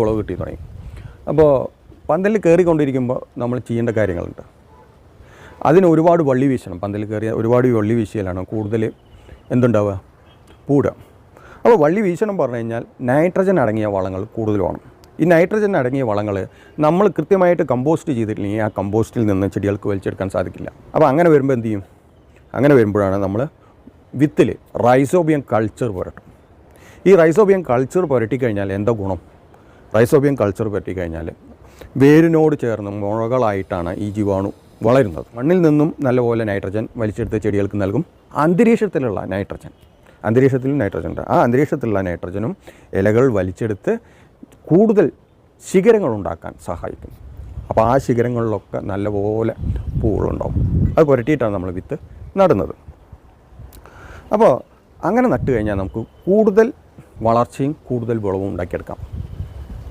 വിളവ് കിട്ടി തുടങ്ങി. അപ്പോൾ പന്തലിൽ കയറിക്കൊണ്ടിരിക്കുമ്പോൾ നമ്മൾ ചെയ്യേണ്ട കാര്യങ്ങളുണ്ട്. അതിന് ഒരുപാട് വള്ളി വീശണം. പന്തലിൽ കയറിയ ഒരുപാട് വള്ളി വീശിയാലാണ് കൂടുതൽ എന്തുണ്ടാവുക? പൂടുക. അപ്പോൾ വള്ളി വീശണം പറഞ്ഞു കഴിഞ്ഞാൽ നൈട്രജൻ അടങ്ങിയ വളങ്ങൾ കൂടുതൽ വേണം. ഈ നൈട്രജൻ അടങ്ങിയ വളങ്ങൾ നമ്മൾ കൃത്യമായിട്ട് കമ്പോസ്റ്റ് ചെയ്തിട്ടില്ലെങ്കിൽ ആ കമ്പോസ്റ്റിൽ നിന്ന് ചെടികൾക്ക് വലിച്ചെടുക്കാൻ സാധിക്കില്ല. അപ്പോൾ അങ്ങനെ വരുമ്പോൾ എന്ത് ചെയ്യും? അങ്ങനെ വരുമ്പോഴാണ് നമ്മൾ വിത്തിൽ റൈസോബിയം കൾച്ചർ പുരട്ടും. ഈ റൈസോബിയം കൾച്ചർ പുരട്ടിക്കഴിഞ്ഞാൽ എന്താ ഗുണം? റൈസോബിയം കൾച്ചർ പറ്റി കഴിഞ്ഞാൽ വേരിനോട് ചേർന്ന് മുളകളായിട്ടാണ് ഈ ജീവാണു വളരുന്നത്. മണ്ണിൽ നിന്നും നല്ലപോലെ നൈട്രജൻ വലിച്ചെടുത്ത് ചെടികൾക്ക് നൽകും. അന്തരീക്ഷത്തിലുള്ള നൈട്രജൻ. അന്തരീക്ഷത്തിൽ നൈട്രജൻ ഉണ്ട്. ആ അന്തരീക്ഷത്തിലുള്ള നൈട്രജനും ഇലകൾ വലിച്ചെടുത്ത് കൂടുതൽ ശിഖരങ്ങൾ ഉണ്ടാക്കാൻ സഹായിക്കും. അപ്പോൾ ആ ശിഖരങ്ങളിലൊക്കെ നല്ലപോലെ പൂവുകളുണ്ടാവും. അത് പുരട്ടിയിട്ടാണ് നമ്മൾ വിത്ത് നടുന്നത്. അപ്പോൾ അങ്ങനെ നട്ട് കഴിഞ്ഞാൽ നമുക്ക് കൂടുതൽ വളർച്ചയും കൂടുതൽ വിളവും ഉണ്ടാക്കിയെടുക്കാം.